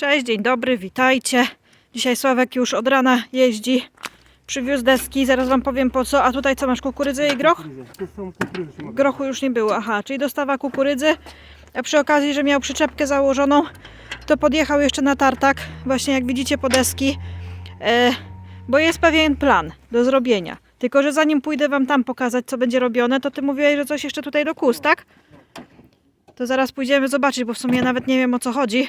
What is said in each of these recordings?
Cześć, dzień dobry, witajcie. Dzisiaj Sławek już od rana jeździ. Przywiózł deski, zaraz wam powiem po co. A tutaj co masz, kukurydzę i groch? Grochu już nie było, aha, czyli dostawa kukurydzy. A przy okazji, że miał przyczepkę założoną, to podjechał jeszcze na tartak, właśnie jak widzicie po deski, e, bo jest pewien plan do zrobienia. Tylko, że zanim pójdę wam tam pokazać, co będzie robione, to ty mówiłeś, że coś jeszcze tutaj do kus, tak? To zaraz pójdziemy zobaczyć, bo w sumie nawet nie wiem o co chodzi.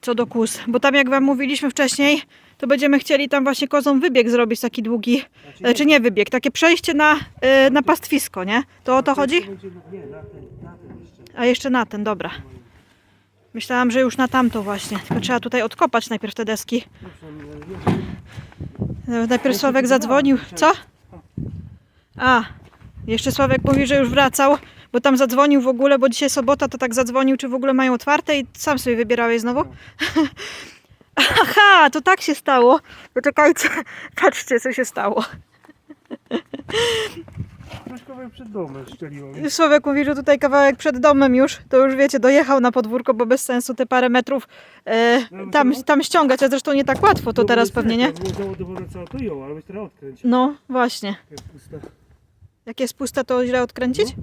Co do kus, bo tam jak wam mówiliśmy wcześniej, to będziemy chcieli tam właśnie kozą wybieg zrobić taki długi, Znaczy, e, czy nie wybieg, takie przejście na, e, na pastwisko, nie? To o to to chodzi? Nie, na ten, na ten jeszcze. A jeszcze na ten, dobra. Myślałam, że już na tamto właśnie. Tylko trzeba tutaj odkopać najpierw te deski. Najpierw Sławek zadzwonił. Co? A, jeszcze Sławek mówi, że już wracał, bo tam zadzwonił w ogóle, bo dzisiaj sobota, to tak zadzwonił, czy w ogóle mają otwarte i sam sobie wybierałeś znowu. Aha, to tak się stało. Poczekajcie, patrzcie, co się stało. Troszkę przed domem szczeliło mi. Słowek mówi, że tutaj kawałek przed domem już, to już wiecie, dojechał na podwórko, bo bez sensu te parę metrów e, tam, tam ściągać, a zresztą nie tak łatwo to teraz pewnie, nie? Odkręcił. No, właśnie. Jak pusta. Jest puste, to źle odkręcić?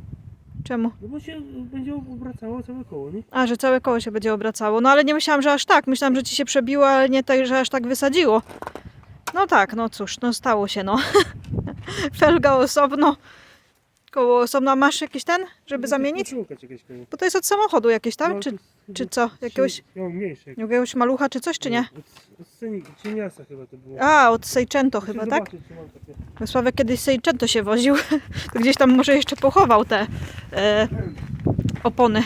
Czemu? No bo się będzie obracało całe koło, nie? A, że całe koło się będzie obracało. No ale nie myślałam, że aż tak. Myślałam, że ci się przebiło, ale nie tak, że aż tak wysadziło. No tak, no cóż, no stało się, no. Felga osobno, koło osobno. A masz jakiś ten, żeby zamienić? Szukać jakieś koło. Bo to jest od samochodu jakieś, tak? No, Czy, to jest czy co? Jakiegoś, mniejsze. jakiegoś malucha czy coś, czy nie? Od, od sceni- cieniasa chyba to było. A, od Muszę chyba, tak? zobaczyć, czy mam takie. Sławek kiedyś Seicento się woził. To gdzieś tam może jeszcze pochował te e, opony.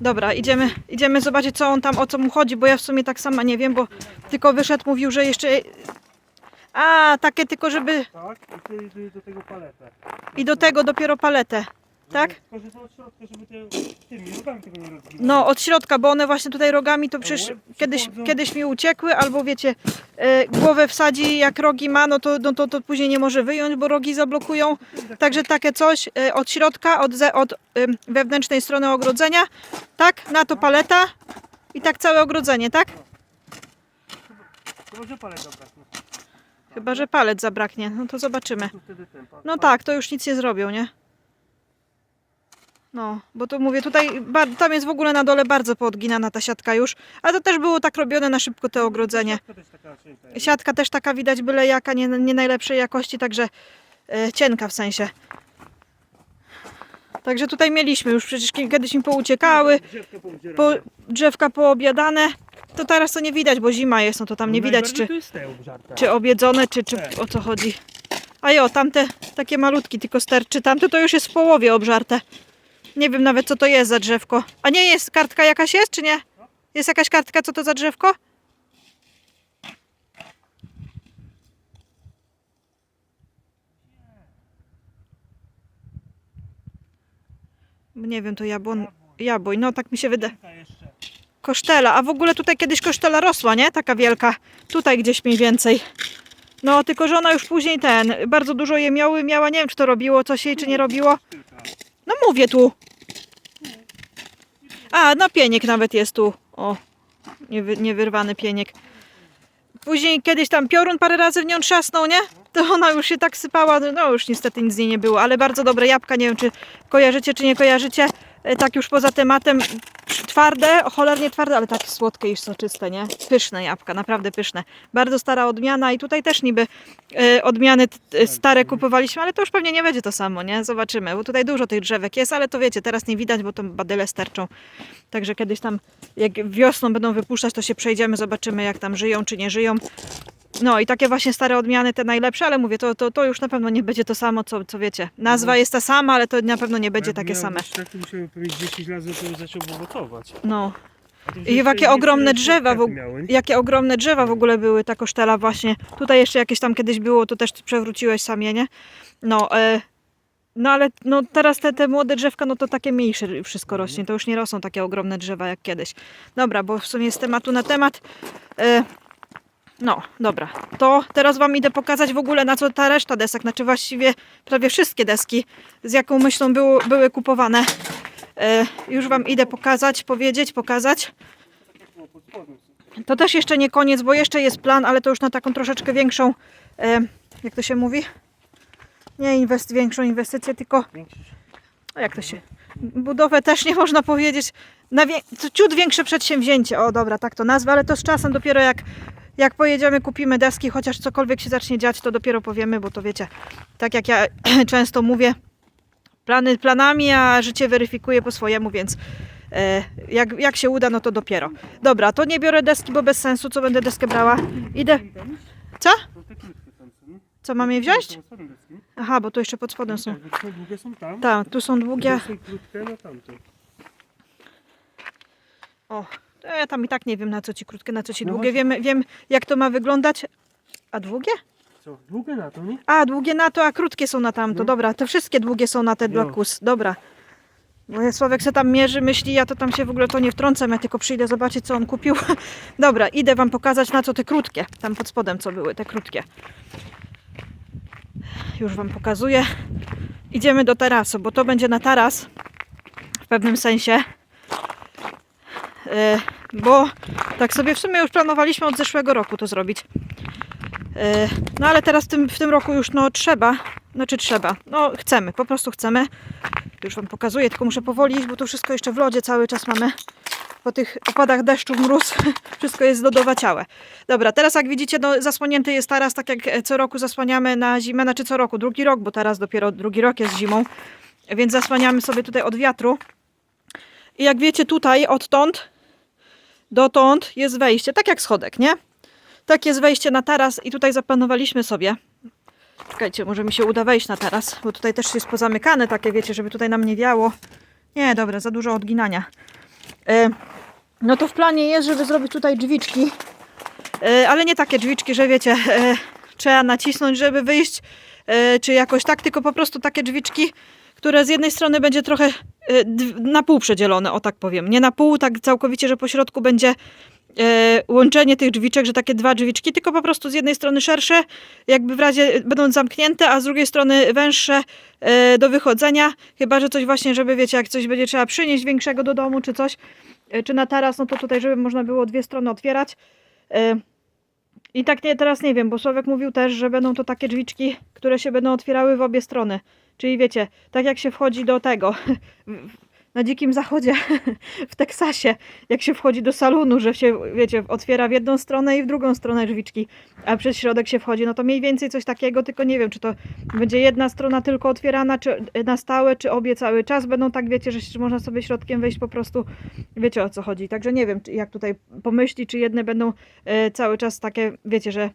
Dobra, idziemy, idziemy zobaczyć, co on tam, o co mu chodzi, bo ja w sumie tak sama nie wiem, bo tylko wyszedł, mówił, że jeszcze... A, takie tylko, żeby... Tak, i wtedy do, do tego paletę. I do tego dopiero paletę, tak? Tylko, że to od środka, żeby te, tymi rogami tego nie rozbiło. No, od środka, bo one właśnie tutaj rogami to przecież łeb kiedyś, przychodzą. kiedyś mi uciekły, albo wiecie, e, głowę wsadzi, jak rogi ma, no to, no to, to później nie może wyjąć, bo rogi zablokują. Także takie coś e, od środka, od, ze, od wewnętrznej strony ogrodzenia, tak, na to paleta i tak całe ogrodzenie, tak? To może paleta braknie. Chyba, że palec zabraknie, no to zobaczymy. No tak, to już nic nie zrobią, nie? No, bo tu mówię, tutaj, tam jest w ogóle na dole bardzo poodginana ta siatka już, ale to też było tak robione na szybko te ogrodzenie. To. Siatka też taka widać byle jaka, nie, nie najlepszej jakości, także e, cienka w sensie. Także tutaj mieliśmy już przecież ki- kiedyś mi pouciekały, po, drzewka poobiadane. To teraz to nie widać, bo zima jest, no to tam nie widać czy, czy obiedzone, czy, czy o co chodzi. A jo, tamte takie malutki tylko sterczy, tamte to już jest w połowie obżarte. Nie wiem nawet co to jest za drzewko. A nie jest kartka jakaś jest, czy nie? Jest jakaś kartka, co to za drzewko? Nie wiem, to jabłon, jabłoń, no tak mi się wydaje. Kosztela, a w ogóle tutaj kiedyś kosztela rosła, nie? Taka wielka. Tutaj gdzieś mniej więcej. No, tylko że ona już później ten, bardzo dużo je miały, miała, nie wiem czy to robiło coś jej, czy nie robiło. No mówię tu. A, no pieniek nawet jest tu. O, niewy, niewyrwany pieniek. Później kiedyś tam piorun parę razy w nią trzasnął, nie? To ona już się tak sypała, no już niestety nic z niej nie było, ale bardzo dobre jabłka, nie wiem czy kojarzycie, czy nie kojarzycie. E, Tak już poza tematem, twarde, cholernie twarde, ale takie słodkie i soczyste, nie? Pyszne jabłka, naprawdę pyszne. Bardzo stara odmiana i tutaj też niby e, odmiany t- stare kupowaliśmy, ale to już pewnie nie będzie to samo, nie? Zobaczymy, bo tutaj dużo tych drzewek jest, ale to wiecie, teraz nie widać, bo to badyle sterczą. Także kiedyś tam, jak wiosną będą wypuszczać, to się przejdziemy, zobaczymy jak tam żyją, czy nie żyją. No i takie właśnie stare odmiany, te najlepsze, ale mówię, to, to, to już na pewno nie będzie to samo, co, co wiecie. Nazwa jest ta sama, ale to na pewno nie będzie takie same. Tak to musiałem powiedzieć 10 lat, żeby zaczął owocować. No. I jakie ogromne drzewa w? Jakie ogromne drzewa w ogóle były, ta kosztela właśnie. Tutaj jeszcze jakieś tam kiedyś było, to też przewróciłeś samie, nie? No, e, no ale no teraz te, te młode drzewka, no to takie mniejsze wszystko rośnie. To już nie rosną takie ogromne drzewa jak kiedyś. Dobra, bo w sumie z tematu na temat. E, no, dobra. To teraz Wam idę pokazać w ogóle na co ta reszta desek, znaczy właściwie prawie wszystkie deski, z jaką myślą było, były kupowane. E, już Wam idę pokazać, powiedzieć, pokazać. To też jeszcze nie koniec, bo jeszcze jest plan, ale to już na taką troszeczkę większą, e, jak to się mówi? Nie inwest, większą inwestycję, tylko jak to się? Budowę też nie można powiedzieć. Na wie, ciut większe przedsięwzięcie. O dobra, tak to nazwę, ale to z czasem dopiero jak, jak pojedziemy, kupimy deski, chociaż cokolwiek się zacznie dziać, to dopiero powiemy, bo to wiecie, tak jak ja często mówię, plany planami, a życie weryfikuje po swojemu, więc e, jak, jak się uda, no to dopiero. Dobra, to nie biorę deski, bo bez sensu, co będę deskę brała. Idę. Co? Co mam je wziąć? Aha, bo tu jeszcze pod spodem są. Tak, tu są długie. Tamto. O, to ja tam i tak nie wiem na co ci krótkie, na co ci No długie. właśnie. Wiem, wiem jak to ma wyglądać. A długie? Co? Długie na to, nie? A, długie na to, a krótkie są na tamto. No. Dobra, te wszystkie długie są na te dla No. kus. Dobra. Bo ja Sławek se tam mierzy, myśli, ja to tam się w ogóle to nie wtrącam, ja tylko przyjdę zobaczyć co on kupił. Dobra, idę wam pokazać na co te krótkie. Tam pod spodem co były, te krótkie. Już wam pokazuję. Idziemy do tarasu, bo to będzie na taras w pewnym sensie. E, bo tak sobie w sumie już planowaliśmy od zeszłego roku to zrobić. E, No ale teraz w tym, w tym roku już no trzeba, znaczy trzeba, no chcemy, po prostu chcemy. Już Wam pokazuję, tylko muszę powoli iść, bo to wszystko jeszcze w lodzie cały czas mamy. Po tych opadach deszczu, mróz, wszystko jest lodowaciałe. Dobra, teraz jak widzicie, no, zasłonięty jest taras, tak jak e, co roku zasłaniamy na zimę, znaczy co roku, drugi rok, bo teraz dopiero drugi rok jest zimą, więc zasłaniamy sobie tutaj od wiatru. I jak wiecie, tutaj odtąd dotąd jest wejście, tak jak schodek, nie? Tak jest wejście na taras i tutaj zaplanowaliśmy sobie. Czekajcie, może mi się uda wejść na taras, bo tutaj też jest pozamykane takie, wiecie, żeby tutaj nam nie wiało. Nie, dobra, za dużo odginania. E, no to w planie jest, żeby zrobić tutaj drzwiczki, e, ale nie takie drzwiczki, że wiecie, e, trzeba nacisnąć, żeby wyjść, e, czy jakoś tak, tylko po prostu takie drzwiczki, które z jednej strony będzie trochę dw- na pół przedzielone, o tak powiem. Nie na pół, tak całkowicie, że po środku będzie e, łączenie tych drzwiczek, że takie dwa drzwiczki, tylko po prostu z jednej strony szersze, jakby w razie będą zamknięte, a z drugiej strony węższe e, do wychodzenia, chyba że coś właśnie, żeby wiecie, jak coś będzie trzeba przynieść większego do domu, czy coś, czy na taras, no to tutaj, żeby można było dwie strony otwierać. I tak nie, teraz nie wiem, bo Sławek mówił też, że będą to takie drzwiczki, które się będą otwierały w obie strony. Czyli wiecie, tak jak się wchodzi do tego, na dzikim zachodzie w Teksasie, jak się wchodzi do salonu, że się, wiecie, otwiera w jedną stronę i w drugą stronę drzwiczki, a przez środek się wchodzi, no to mniej więcej coś takiego, tylko nie wiem, czy to będzie jedna strona tylko otwierana, czy na stałe, czy obie cały czas będą tak, wiecie, że można sobie środkiem wejść po prostu, wiecie o co chodzi. Także nie wiem, jak tutaj pomyśli, czy jedne będą e, cały czas takie, wiecie, że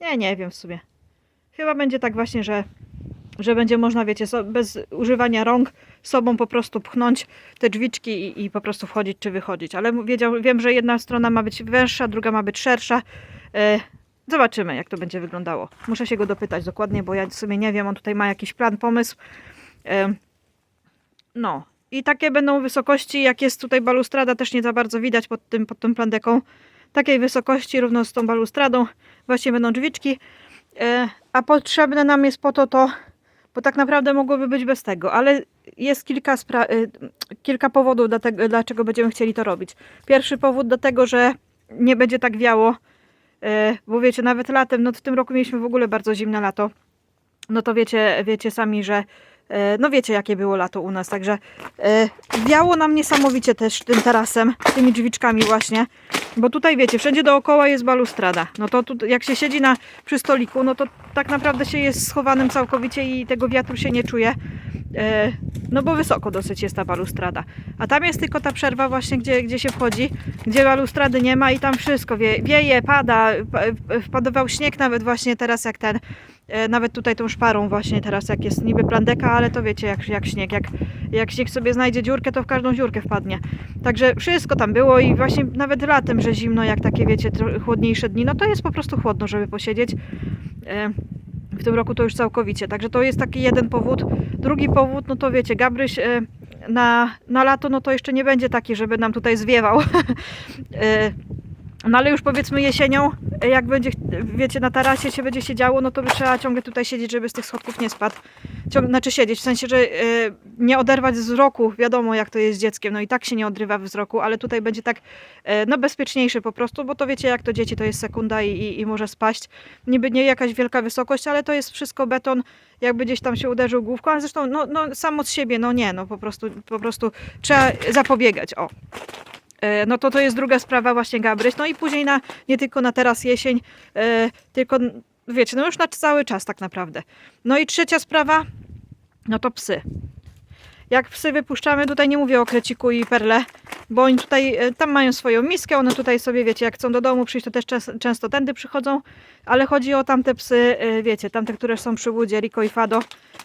nie, nie wiem w sumie. Chyba będzie tak właśnie, że że będzie można, wiecie, so, bez używania rąk sobą po prostu pchnąć te drzwiczki i, i po prostu wchodzić czy wychodzić. Ale wiedział, wiem, że jedna strona ma być węższa, druga ma być szersza. E, zobaczymy, jak to będzie wyglądało. Muszę się go dopytać dokładnie, bo ja w sumie nie wiem, on tutaj ma jakiś plan, pomysł. E, no. I takie będą wysokości, jak jest tutaj balustrada, też nie za bardzo widać pod, tym, pod tą plandeką. Takiej wysokości, równo z tą balustradą, właśnie będą drzwiczki. E, a potrzebne nam jest po to to, bo tak naprawdę mogłoby być bez tego, ale jest kilka, y, kilka powodów, dlaczego będziemy chcieli to robić. Pierwszy powód do tego, że nie będzie tak wiało, y, bo wiecie, nawet latem, no w tym roku mieliśmy w ogóle bardzo zimne lato, no to wiecie, wiecie sami, że no wiecie jakie było lato u nas, także y, wiało nam niesamowicie też tym tarasem, tymi drzwiczkami właśnie, bo tutaj wiecie, wszędzie dookoła jest balustrada, no to tu, jak się siedzi na, przy stoliku, no to tak naprawdę się jest schowanym całkowicie i tego wiatru się nie czuje. E, No bo wysoko dosyć jest ta balustrada. A tam jest tylko ta przerwa właśnie, gdzie, gdzie się wchodzi, gdzie balustrady nie ma i tam wszystko wie, wieje, pada, pa- wpadował śnieg nawet właśnie teraz jak ten, e, nawet tutaj tą szparą właśnie teraz jak jest niby plandeka, ale to wiecie jak, jak śnieg, jak, jak śnieg sobie znajdzie dziurkę, to w każdą dziurkę wpadnie. Także wszystko tam było i właśnie nawet latem, że zimno, jak takie wiecie, chłodniejsze dni, no to jest po prostu chłodno, żeby posiedzieć. E, W tym roku to już całkowicie. Także to jest taki jeden powód. Drugi powód, no to wiecie, Gabryś e, na, na lato, no to jeszcze nie będzie taki, żeby nam tutaj zwiewał. No ale już powiedzmy jesienią, jak będzie, wiecie, na tarasie się będzie się działo, no to by trzeba ciągle tutaj siedzieć, żeby z tych schodków nie spadł. Ciągle, znaczy siedzieć, w sensie, że e, nie oderwać wzroku, wiadomo jak to jest z dzieckiem, no i tak się nie odrywa wzroku, ale tutaj będzie tak, e, no bezpieczniejszy po prostu, bo to wiecie jak to dzieci, to jest sekunda i, i, i może spaść. Niby nie jakaś wielka wysokość, ale to jest wszystko beton, jakby gdzieś tam się uderzył główką, ale zresztą no, no sam od siebie, no nie, no po prostu, po prostu trzeba zapobiegać, o. E, No to to jest druga sprawa właśnie Gabryś. No i później na, nie tylko na teraz jesień, e, tylko wiecie, no już na cały czas tak naprawdę. No i trzecia sprawa, no to psy. Jak psy wypuszczamy, tutaj nie mówię o kreciku i perle, bo oni tutaj, e, tam mają swoją miskę, one tutaj sobie, wiecie, jak chcą do domu przyjść, to też często tędy przychodzą, ale chodzi o tamte psy, e, wiecie, tamte, które są przy łudzie, Riko i Fado.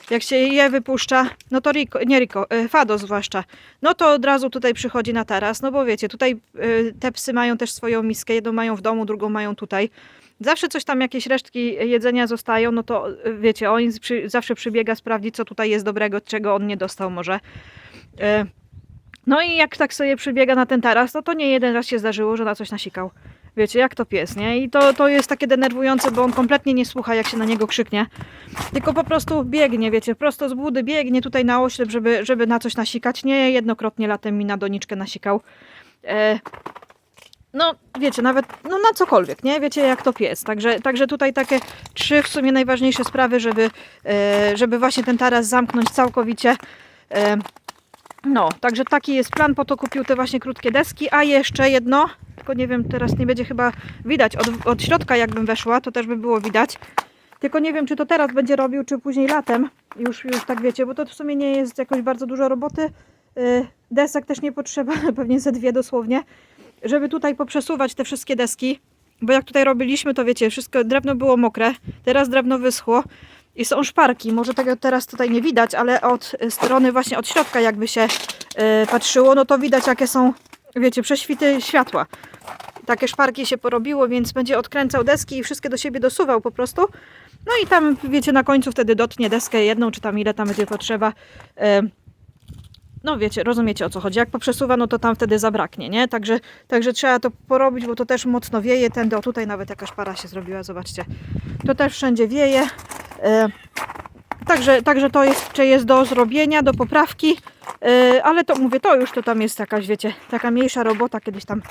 Jak się je wypuszcza, no to Riko, nie Riko, e, Fado zwłaszcza, no to od razu tutaj przychodzi na taras, no bo wiecie, tutaj te psy mają też swoją miskę, jedną mają w domu, drugą mają tutaj. Zawsze coś tam, jakieś resztki jedzenia zostają, no to y, wiecie, on przy, zawsze przybiega sprawdzić, co tutaj jest dobrego, czego on nie dostał może. Y, No i jak tak sobie przybiega na ten taras, no to nie jeden raz się zdarzyło, że na coś nasikał. Wiecie, jak to pies, nie? I to, to jest takie denerwujące, bo on kompletnie nie słucha, jak się na niego krzyknie. Tylko po prostu biegnie, wiecie, prosto z budy biegnie tutaj na oślep, żeby, żeby na coś nasikać. Nie jednokrotnie latem mi na doniczkę nasikał. E, no, wiecie, nawet no, na cokolwiek, nie? Wiecie, jak to pies. Także, także tutaj takie trzy w sumie najważniejsze sprawy, żeby, e, żeby właśnie ten taras zamknąć całkowicie. E, no, także taki jest plan, po to kupił te właśnie krótkie deski, a jeszcze jedno, tylko nie wiem, teraz nie będzie chyba widać od, od środka jakbym weszła, to też by było widać. Tylko nie wiem, czy to teraz będzie robił, czy później latem. Już, już tak wiecie, bo to w sumie nie jest jakoś bardzo dużo roboty. Yy, Desek też nie potrzeba, pewnie ze dwie dosłownie, żeby tutaj poprzesuwać te wszystkie deski. Bo jak tutaj robiliśmy, to wiecie, wszystko drewno było mokre, teraz drewno wyschło i są szparki. Może tego teraz tutaj nie widać, ale od strony właśnie od środka jakby się yy, patrzyło, no to widać jakie są, wiecie, prześwity światła. Takie szparki się porobiło, więc będzie odkręcał deski i wszystkie do siebie dosuwał po prostu. No i tam, wiecie, na końcu wtedy dotnie deskę jedną, czy tam ile tam będzie potrzeba. Em, No wiecie, rozumiecie o co chodzi. Jak poprzesuwa, no to tam wtedy zabraknie, nie? Także, także trzeba to porobić, bo to też mocno wieje. Tędy, o tutaj nawet jakaś para się zrobiła, zobaczcie. To też wszędzie wieje. E, Także, także to jeszcze jest do zrobienia, do poprawki, e, ale to mówię, to już to tam jest jakaś, wiecie, taka mniejsza robota, kiedyś tam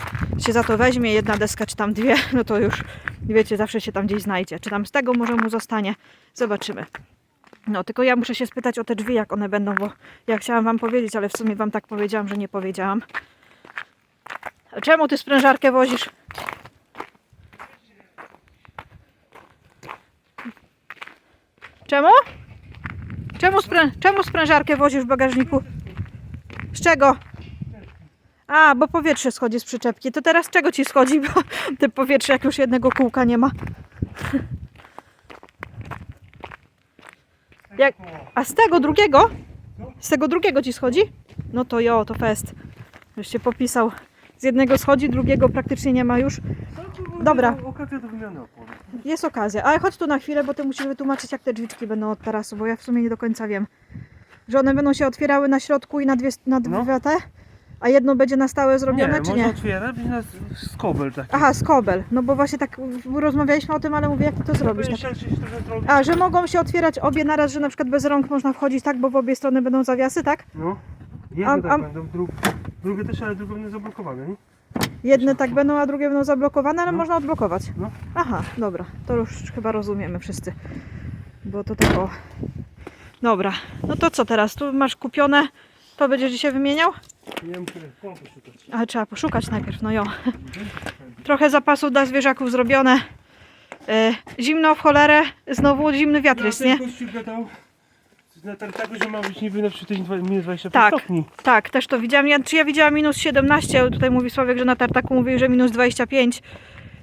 się za to weźmie, jedna deska czy tam dwie, no to już, wiecie, zawsze się tam gdzieś znajdzie. Czy tam z tego może mu zostanie, zobaczymy. No, tylko ja muszę się spytać o te drzwi, jak one będą, bo ja chciałam Wam powiedzieć, ale w sumie Wam tak powiedziałam, że nie powiedziałam. Czemu Ty sprężarkę wozisz? Czemu? Czemu, sprę... Czemu sprężarkę wozisz w bagażniku? Z czego? A, bo powietrze schodzi z przyczepki. To teraz czego ci schodzi? Bo te powietrze, jak już jednego kółka nie ma. Jak... A z tego drugiego? Z tego drugiego ci schodzi? No to jo, to fest. Już się popisał. Z jednego schodzi, drugiego praktycznie nie ma już. Dobra. Okazja do wymiany opon. Jest okazja. Ale chodź tu na chwilę, bo ty musisz wytłumaczyć, jak te drzwiczki będą od tarasu, bo ja w sumie nie do końca wiem. Że one będą się otwierały na środku i na dwie, na dwie No. te, a jedno będzie na stałe zrobione, nie, czy nie? otwierać i na skobel taki. Aha, skobel. No bo właśnie tak rozmawialiśmy o tym, ale mówię, jak ty to zrobisz. Tak? A, że mogą się otwierać obie naraz, że na przykład bez rąk można wchodzić, tak? Bo w obie strony będą zawiasy, tak? No. Jedne A- tak a- będą, dru... drugie też, ale drugie będą zablokowane, nie? Jedne tak będą, a drugie będą zablokowane, ale No. można odblokować. No. Aha, dobra. To już chyba rozumiemy wszyscy. Bo to tak o. Dobra. No to co teraz? Tu masz kupione. To będziesz dzisiaj wymieniał? Ale trzeba poszukać najpierw, no jo. Trochę zapasów dla zwierzaków zrobione. E, zimno w cholerę. Znowu zimny wiatr jest, nie? tego, że ma być niby na dwa- minus 25 Tak. stopni. Tak, też to widziałam. Ja, czy ja widziałam minus 17, ale tutaj mówi Sławek, że na tartaku mówi, że minus 25.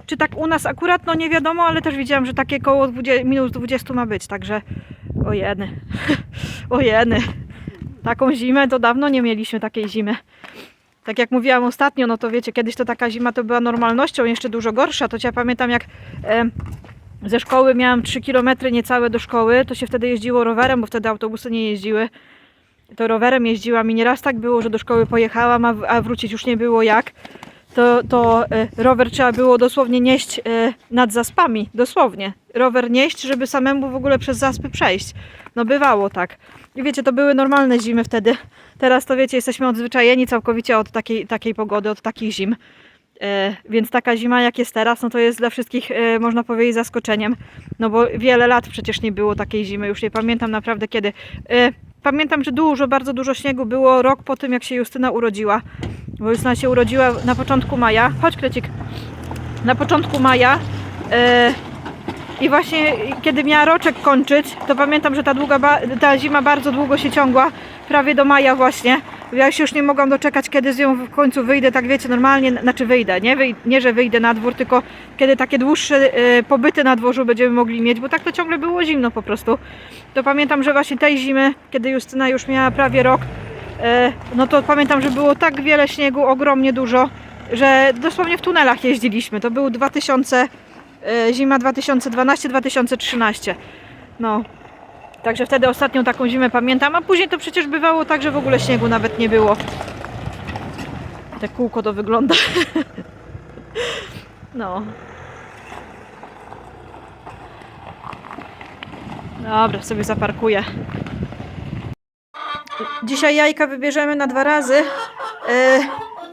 Czy tak u nas akurat, no nie wiadomo, ale też widziałam, że takie koło 20, minus 20 ma być, także ojeny, ojeny. Taką zimę to dawno nie mieliśmy takiej zimy. Tak jak mówiłam ostatnio, no to wiecie, kiedyś to taka zima to była normalnością, jeszcze dużo gorsza. To ja pamiętam jak e, ze szkoły miałam 3 km niecałe do szkoły, to się wtedy jeździło rowerem, bo wtedy autobusy nie jeździły to rowerem jeździłam i nieraz tak było, że do szkoły pojechałam, a, a wrócić już nie było jak. to, to e, rower trzeba było dosłownie nieść e, nad zaspami, dosłownie. Rower nieść, żeby samemu w ogóle przez zaspy przejść. No bywało tak. I wiecie, to były normalne zimy wtedy. Teraz to wiecie, jesteśmy odzwyczajeni całkowicie od takiej, takiej pogody, od takich zim. E, więc taka zima jak jest teraz, no to jest dla wszystkich, e, można powiedzieć, zaskoczeniem. No bo wiele lat przecież nie było takiej zimy, już nie pamiętam naprawdę kiedy. E, pamiętam, że dużo, bardzo dużo śniegu było rok po tym, jak się Justyna urodziła. Bo Justyna się urodziła na początku maja. Chodź, Krecik. Na początku maja. E, I właśnie kiedy miała roczek kończyć, to pamiętam, że ta, długa ta zima bardzo długo się ciągła, prawie do maja właśnie. Ja się już nie mogłam doczekać, kiedy z nią w końcu wyjdę, tak wiecie, normalnie, znaczy wyjdę, nie, Wyj- nie że wyjdę na dwór, tylko kiedy takie dłuższe e, pobyty na dworzu będziemy mogli mieć, bo tak to ciągle było zimno po prostu. To pamiętam, że właśnie tej zimy, kiedy Justyna już miała prawie rok, e, no to pamiętam, że było tak wiele śniegu, ogromnie dużo, że dosłownie w tunelach jeździliśmy. To był 2000, e, zima 2012-2013. No, Także wtedy ostatnią taką zimę pamiętam, a później to przecież bywało tak, że w ogóle śniegu nawet nie było. Te kółko to wygląda. No. Dobra, sobie zaparkuję. Dzisiaj jajka wybierzemy na dwa razy, e,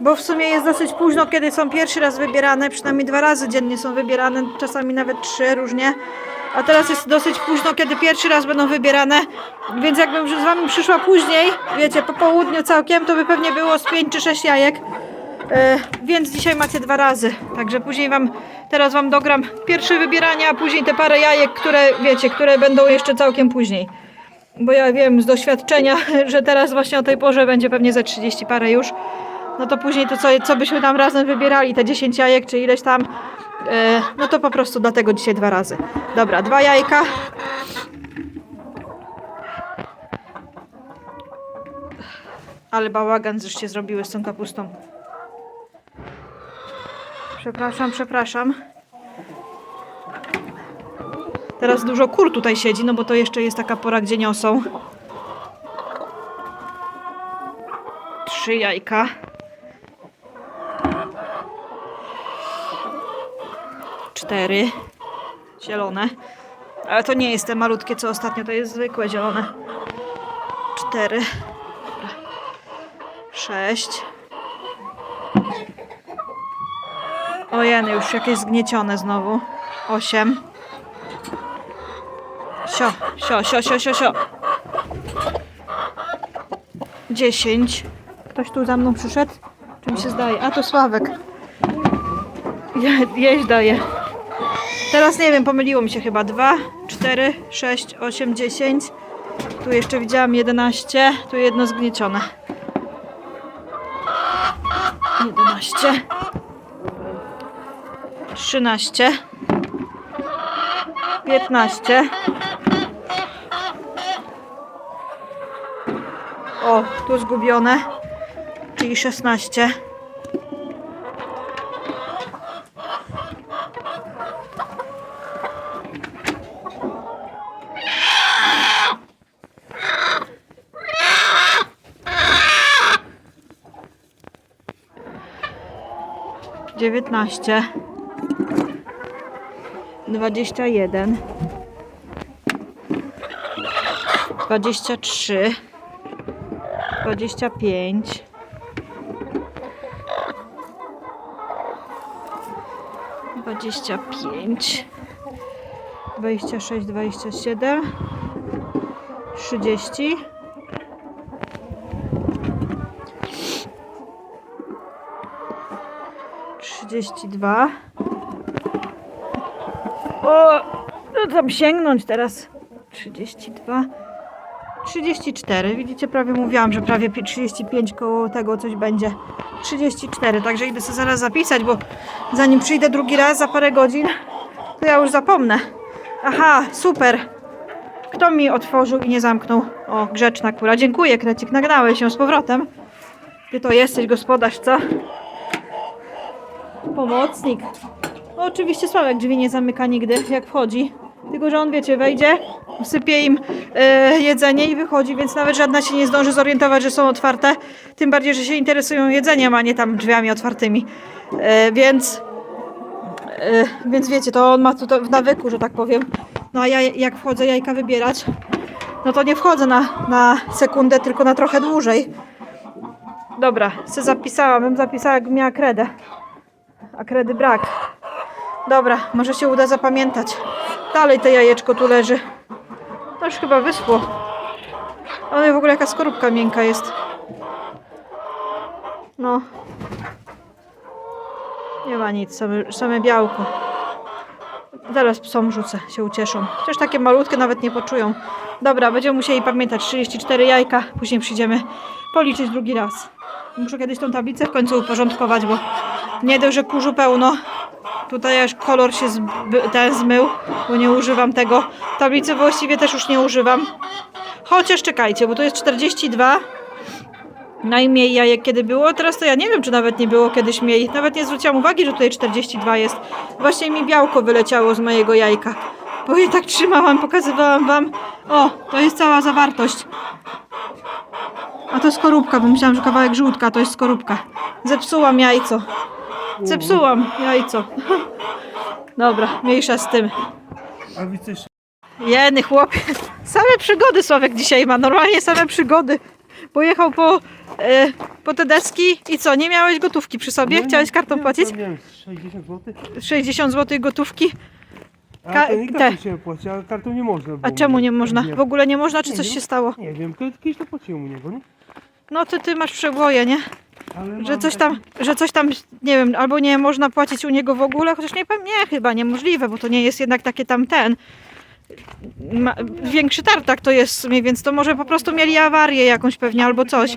bo w sumie jest dosyć późno, kiedy są pierwszy raz wybierane, przynajmniej dwa razy dziennie są wybierane, czasami nawet trzy różnie. A teraz jest dosyć późno, kiedy pierwszy raz będą wybierane, więc jakbym z wami przyszła później, wiecie, po południu całkiem, to by pewnie było z 5 czy 6 jajek. E, więc dzisiaj macie dwa razy. Także później wam, teraz wam dogram pierwsze wybieranie, a później te parę jajek, które wiecie, które będą jeszcze całkiem później. Bo ja wiem z doświadczenia, że teraz właśnie o tej porze będzie pewnie ze 30 parę już. No to później to co, co byśmy tam razem wybierali, te 10 jajek czy ileś tam, e, no to po prostu dlatego dzisiaj dwa razy. Dobra, dwa jajka. Ale bałagan żeście zrobiły z tą kapustą. Przepraszam, przepraszam. Teraz dużo kur tutaj siedzi, no bo to jeszcze jest taka pora, gdzie niosą. Trzy jajka. Cztery. Zielone. Ale to nie jest te malutkie, co ostatnio, to jest zwykłe zielone. Cztery. Sześć. Ojeny, już jakieś zgniecione znowu. Osiem. Sio, sio, sio, sio, sio, sio. Dziesięć. Ktoś tu za mną przyszedł? Czym się zdaje? A, to Sławek. Je, jeść daje. Teraz nie wiem, pomyliło mi się chyba. Dwa, cztery, sześć, osiem, dziesięć. Tu jeszcze widziałam 11. Tu jedno zgniecione. 11. 13. 15. O, tu zgubione. Czyli 16. Dziewiętnaście. Dwadzieścia jeden. Dwadzieścia trzy. Dwadzieścia pięć. Dwadzieścia pięć. Dwadzieścia sześć, dwadzieścia siedem. Trzydzieści. Trzydzieści dwa. O, no tam sięgnąć teraz. 32. 34. Widzicie, prawie mówiłam, że prawie pi- 35 koło tego coś będzie. 34, także idę sobie zaraz zapisać, bo zanim przyjdę drugi raz za parę godzin, to ja już zapomnę. Aha, super. Kto mi otworzył i nie zamknął? O, grzeczna kura. Dziękuję, Krecik. Nagnałeś się z powrotem. Ty to jesteś gospodarz, co? Pomocnik. Oczywiście Sławek drzwi nie zamyka nigdy, jak wchodzi. Tylko, że on, wiecie, wejdzie, sypie im e, jedzenie i wychodzi, więc nawet żadna się nie zdąży zorientować, że są otwarte. Tym bardziej, że się interesują jedzeniem, a nie tam drzwiami otwartymi. E, więc, e, więc wiecie, to on ma tutaj w nawyku, że tak powiem. No a ja jak wchodzę jajka wybierać, no to nie wchodzę na, na sekundę, tylko na trochę dłużej. Dobra, se zapisałam, bym zapisała jakbym miała kredę. A kredy brak. Dobra, może się uda zapamiętać. Dalej to jajeczko tu leży. To już chyba wyschło. Ale w ogóle jaka skorupka miękka jest. No. Nie ma nic, same, same białko. Zaraz psom rzucę, się ucieszą. Chociaż takie malutkie nawet nie poczują. Dobra, będziemy musieli pamiętać 34 jajka, później przyjdziemy policzyć drugi raz. Muszę kiedyś tą tablicę w końcu uporządkować, bo nie dość, że kurzu pełno. Tutaj aż kolor się ten zmył, bo nie używam tego. Tablicy właściwie też już nie używam. Chociaż czekajcie, bo to jest 42. Najmniej jajek kiedy było. Teraz to ja nie wiem, czy nawet nie było kiedyś mniej. Nawet nie zwróciłam uwagi, że tutaj 42 jest. Właśnie mi białko wyleciało z mojego jajka. Bo je tak trzymałam, pokazywałam wam. O, to jest cała zawartość. A to skorupka, bo myślałam, że kawałek żółtka, to jest skorupka. Zepsułam jajco. Zepsułam jajco. Dobra, mniejsza z tym. A widzę jeszcze. Jeny chłopie. Same przygody Sławek dzisiaj ma, normalnie same przygody. Pojechał po, e, po te deski i co, nie miałeś gotówki przy sobie? No, Chciałeś nie, kartą nie, płacić? miałem 60 zł. 60 zł gotówki. A Ka- to nie te. się płaci, ale kartą nie można. A było czemu mnie. nie można? Nie, W ogóle nie można, czy Nie coś wiem. się stało? nie wiem, kiedyś to płaciłem u niego, nie? No ty, ty masz przeboje, nie? Że coś tam, że coś tam, nie wiem, albo nie można płacić u niego w ogóle, chociaż nie, nie chyba niemożliwe, bo to nie jest jednak takie tam ten. Ma, większy tartak to jest w sumie, więc to może po prostu mieli awarię jakąś pewnie albo coś.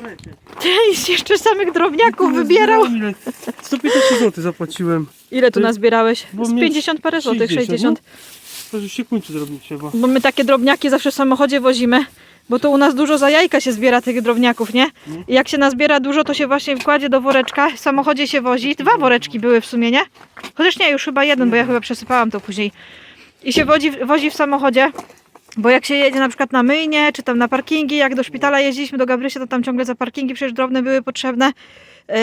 Ty jeszcze samych drobniaków wybierał. zbierałem, ile? 115 zł zapłaciłem. Ile tu nazbierałeś? bo Z mnie 50 parę złotych, 60, 60. To już się kończy zrobić trzeba. Bo my takie drobniaki zawsze w samochodzie wozimy, bo to u nas dużo za jajka się zbiera tych drobniaków, nie? I jak się nazbiera dużo, to się właśnie wkładzie do woreczka, w samochodzie się wozi. Dwa woreczki były w sumie, nie? Chociaż nie, już chyba jeden, bo ja chyba przesypałam to później. I się wozi, wozi w samochodzie, bo jak się jedzie na przykład na myjnie, czy tam na parkingi, jak do szpitala jeździliśmy do Gabrysia, to tam ciągle za parkingi przecież drobne były potrzebne. Yy,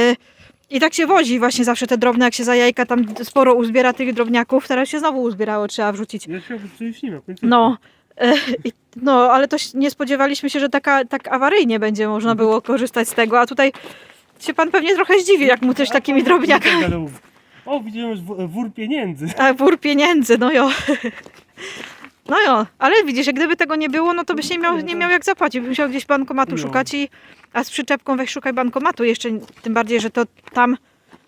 I tak się wozi właśnie zawsze te drobne, jak się za jajka tam sporo uzbiera tych drobniaków. Teraz się znowu uzbierało, trzeba wrzucić. Ja się nie ma. No, no ale to nie spodziewaliśmy się, że taka, tak awaryjnie będzie można było korzystać z tego, a tutaj się pan pewnie trochę zdziwi, jak mu też takimi drobniakami. O, widziałem wór pieniędzy. A wór pieniędzy, no jo. No jo, ale widzisz, jak gdyby tego nie było, no to byś nie miał, nie miał jak zapłacić. Byś musiał gdzieś bankomatu No. szukać i a z przyczepką weź szukaj bankomatu jeszcze, tym bardziej, że to tam,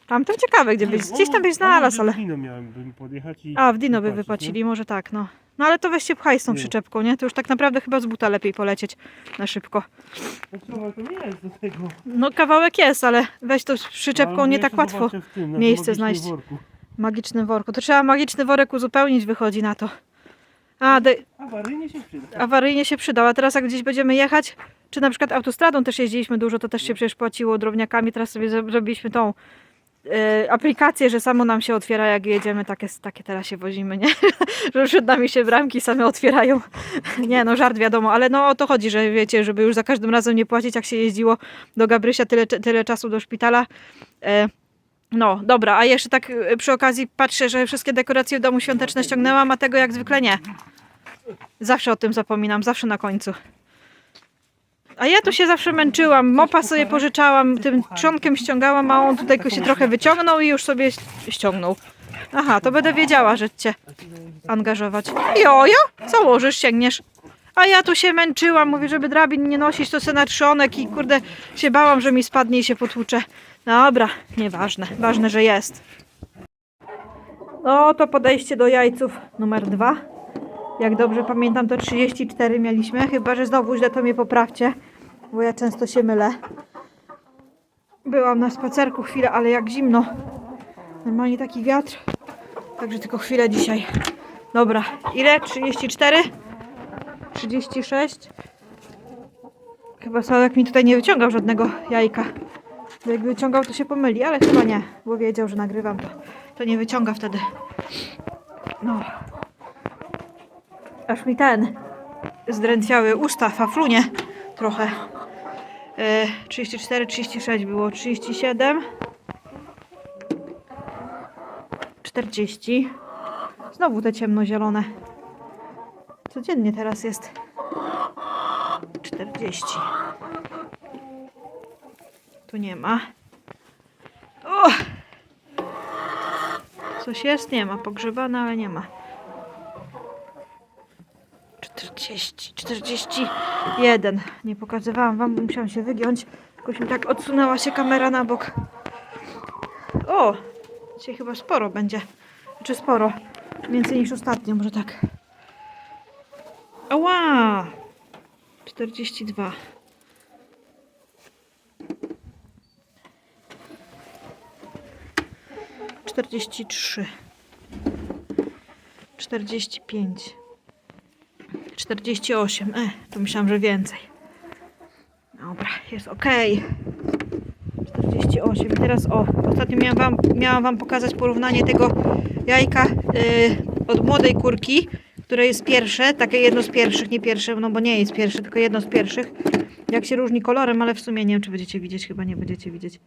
tam to ciekawe, gdzie byś, gdzieś tam byś znalazł, ale... W Dino miałem bym podjechać i... A, w Dino by wypłacili, może tak, no. No ale to weźcie pchaj z tą przyczepką, nie? To już tak naprawdę chyba z buta lepiej polecieć na szybko. No to nie jest do tego. No kawałek jest, ale weź to z przyczepką Ale nie tak łatwo zobaczę w tym, na miejsce magicznym znaleźć. worku. w magicznym worku. To trzeba magiczny worek uzupełnić, wychodzi na to. A, de, Awaryjnie się przyda. awaryjnie się przydał, a teraz jak gdzieś będziemy jechać, czy na przykład autostradą też jeździliśmy dużo, to też się przecież płaciło drobniakami, teraz sobie zro- zrobiliśmy tą e, aplikację, że samo nam się otwiera jak jedziemy, takie, takie teraz się wozimy, nie? że przed nami się bramki same otwierają. nie, no żart wiadomo, ale no o to chodzi, że wiecie, żeby już za każdym razem nie płacić, jak się jeździło do Gabrysia tyle, tyle czasu do szpitala. E, no, dobra, a jeszcze tak e, przy okazji patrzę, że wszystkie dekoracje w domu świąteczne ściągnęłam, a tego jak zwykle nie. Zawsze o tym zapominam, zawsze na końcu. A ja tu się zawsze męczyłam. Mopa sobie pożyczałam, tym trzonkiem ściągałam, a on tutaj się trochę wyciągnął i już sobie ściągnął. Aha, to będę wiedziała, że cię angażować. Jojo, założysz, sięgniesz. A ja tu się męczyłam, mówię, żeby drabin nie nosić, to se na trzonek i kurde, się bałam, że mi spadnie i się potłucze. Dobra, nieważne, ważne, że jest. No to podejście do jajców numer dwa. Jak dobrze pamiętam, to 34 mieliśmy, chyba że znowu źle to mnie poprawcie, bo ja często się mylę. Byłam na spacerku chwilę, ale jak zimno. Normalnie taki wiatr. Także tylko chwilę dzisiaj. Dobra, ile? 34? 36? Chyba Sławek mi tutaj nie wyciągał żadnego jajka. Bo jakby wyciągał, to się pomyli, ale chyba nie, bo wiedział, że nagrywam to. To nie wyciąga wtedy. No. Aż mi ten zdrętwiały usta, faflunie trochę. E, 34, 36 było, 37. 40. Znowu te ciemnozielone. Codziennie teraz jest 40. Tu nie ma. O! Coś jest? Nie ma. Pogrzebane, ale nie ma. 40, 41. Nie pokazywałam wam, musiałam się wygiąć. Jakoś mi tak odsunęła się kamera na bok. O! Dzisiaj chyba sporo będzie. Czy sporo? Więcej niż ostatnio, może tak. Ała! 42. Czterdzieści trzy. Czterdzieści pięć. Czterdzieści osiem. E, to myślałam, że więcej. Dobra, jest ok. 48. I teraz o, ostatnio miałam wam, miałam wam pokazać porównanie tego jajka y, od młodej kurki, które jest pierwsze, takie jedno z pierwszych, nie pierwsze, no bo nie jest pierwsze, tylko jedno z pierwszych. Jak się różni kolorem, ale w sumie nie wiem, czy będziecie widzieć, chyba nie będziecie widzieć.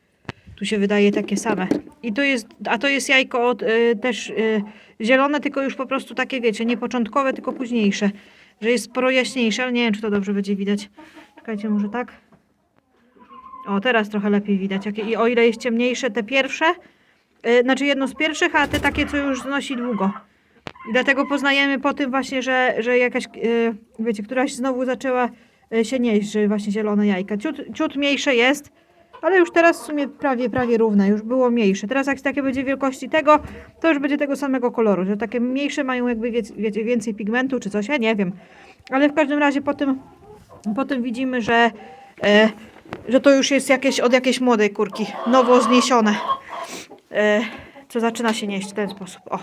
Tu się wydaje takie same. I to jest, a to jest jajko od, y, też y, zielone, tylko już po prostu takie, wiecie, nie początkowe, tylko późniejsze. Że jest sporo jaśniejsze, ale nie wiem, czy to dobrze będzie widać. Czekajcie, może tak? O, teraz trochę lepiej widać. I o ile jest ciemniejsze te pierwsze, yy, znaczy jedno z pierwszych, a te takie, co już znosi długo. I dlatego poznajemy po tym właśnie, że, że jakaś, yy, wiecie, któraś znowu zaczęła yy, się nieść, że właśnie zielone jajka. Ciut, ciut mniejsze jest, ale już teraz w sumie prawie, prawie równe, już było mniejsze. Teraz jak takie będzie wielkości tego, to już będzie tego samego koloru, że takie mniejsze mają jakby wiecie, więcej pigmentu czy coś, ja nie wiem. Ale w każdym razie po tym, po tym widzimy, że, e, że to już jest jakieś od jakiejś młodej kurki, nowo zniesione. E, co zaczyna się nieść w ten sposób. O,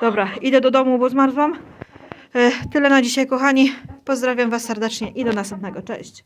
dobra, idę do domu, bo zmarzłam. E, tyle na dzisiaj, kochani. Pozdrawiam Was serdecznie i do następnego. Cześć.